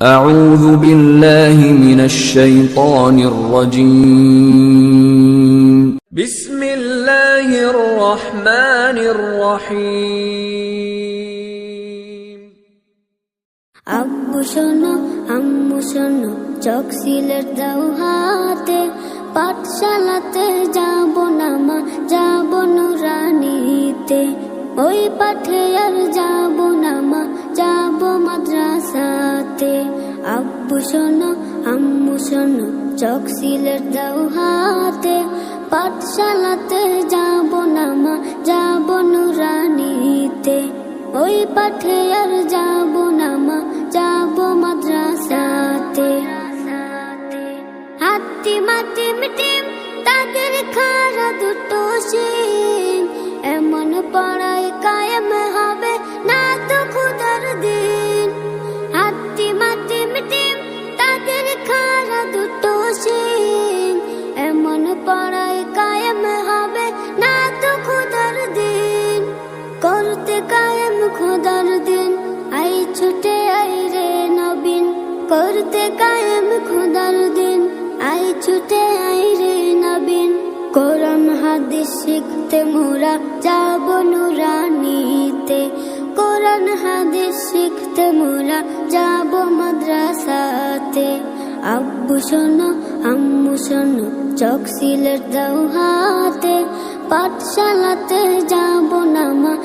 أعوذ بالله من الشيطان الرجيم بسم الله الرحمن الرحيم আব্বু শোনো আম্মু শোনো চক সিলেট দাও হাতে পাঠশালাতে যাব না মা যাব নুরানিতে ওই পাঠে আর যাব না মা যাব মাদ্রাসাতে আব্বু শোনো, আম্মু শোনো, চক সিলেট দাও হাতে। পাঠশালাতে যাব না মা, যাব নুরানিতে। ওই পাঠে আর যাব না মা, যাব মাদ্রাসাতে। হাতি মাটি মিটিম, তাদের খারা দুটো সিং এমন পড়াই করতে কায়েম খোদার দিন। আই ছুটে আই রে নবীন। করতে কায়েম খোদার দিন। আই ছুটে আই রে নবীন। কোরআন, হাদিস শিখতে মোরা যাব নুরানিতে। কোরআন, হাদিস শিখতে মোরা যাব মাদ্রাসাতে। আব্বু শোনো, আম্মু শোনো চক সিলেট দাও হাতে। পাঠশালাতে যাব না মা